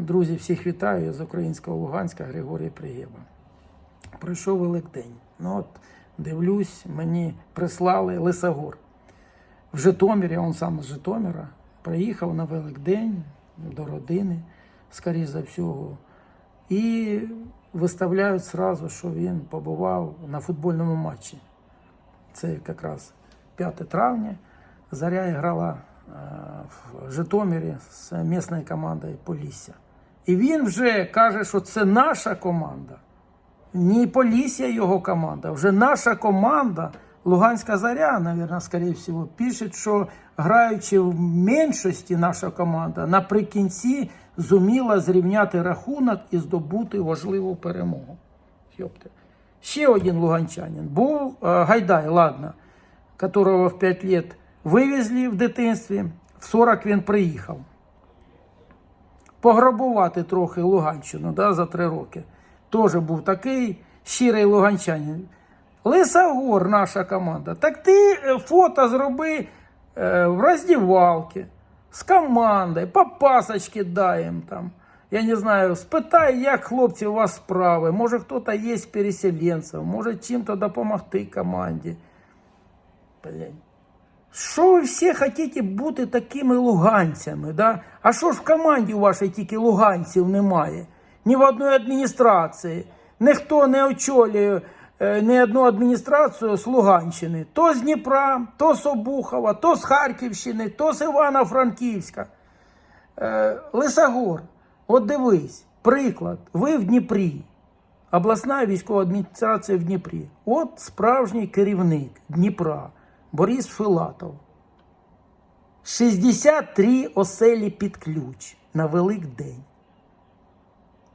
Друзі, всіх вітаю з українського Луганська Григорій Пригеба. Пройшов Великдень. Ну от дивлюсь, мені прислали Лисогор. В Житомирі, он сам з Житомира, приїхав на Великдень до родини, скоріш за всього. І виставляють сразу, що він побував на футбольному матчі. Це якраз 5 травня. Заря грала е, в Житомирі з місною командою Полісся. І він вже каже, що це наша команда. Не Полісся його команда, вже наша команда. Луганська заря, мабуть, скоріше всього, пише, що граючи в меншості наша команда наприкінці зуміла зрівняти рахунок і здобути важливу перемогу. Йопте. Ще один луганчанин був е, Гайдай, ладно, которого в 5 лет вивезли в дитинстві, в 40 він приїхав. Пограбувати трохи Луганщину да, за 3 роки. Теж був такий щирий луганчанин. Лисогор, наша команда. Так ти е, фото зроби е, в роздівалці з командою, по їм там. Я не знаю, спитай, як хлопці у вас справи. Може, хтось є з переселенців, може чим-то допомогти команді. Блін. Що ви всі хочете бути такими луганцями? Да? А що ж в команді у вашій тільки луганців немає? Ні в одної адміністрації. Ніхто не очолює е, ні одну адміністрацію з Луганщини. То з Дніпра, то з Обухова, то з Харківщини, то з Івано-Франківська. Е, Лисогор, от дивись, приклад, ви в Дніпрі. Обласна військова адміністрація в Дніпрі. От справжній керівник Дніпра Борис Филатов. 63 оселі під ключ на Великдень.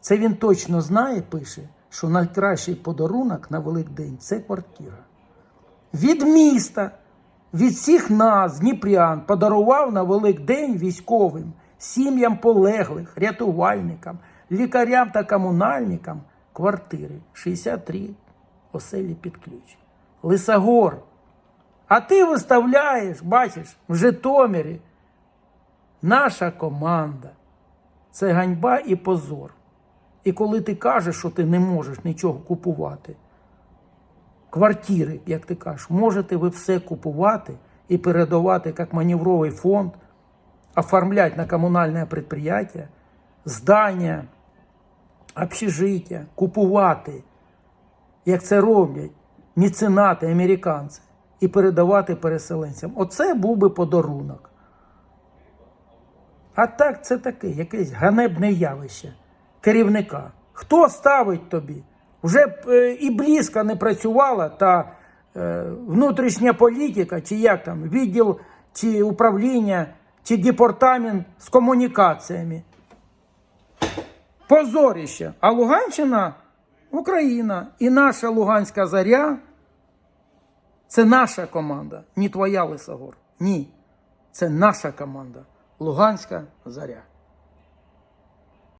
Це він точно знає, пише, що найкращий подарунок на Великдень це квартира. Від міста, від всіх нас, дніпрян, подарував на Великдень військовим, сім'ям полеглих, рятувальникам, лікарям та комунальникам квартири 63 оселі під ключ. Лисогор. А ти виставляєш, бачиш, в Житомирі наша команда. Це ганьба і позор. І коли ти кажеш, що ти не можеш нічого купувати, квартири, як ти кажеш, можете ви все купувати і передавати як маневровий фонд, оформлять на комунальне підприємство, здання, общежиття, купувати, як це роблять міценати, американці, і передавати переселенцям. Оце був би подарунок. А так це таке, якесь ганебне явище керівника. Хто ставить тобі? Вже е, і близько не працювала та е, внутрішня політика, чи як там, відділ чи управління, чи департамент з комунікаціями. Позоріще. А Луганщина Україна. І наша Луганська заря це наша команда, не твоя Лисогор. Ні. Це наша команда. Луганська заря.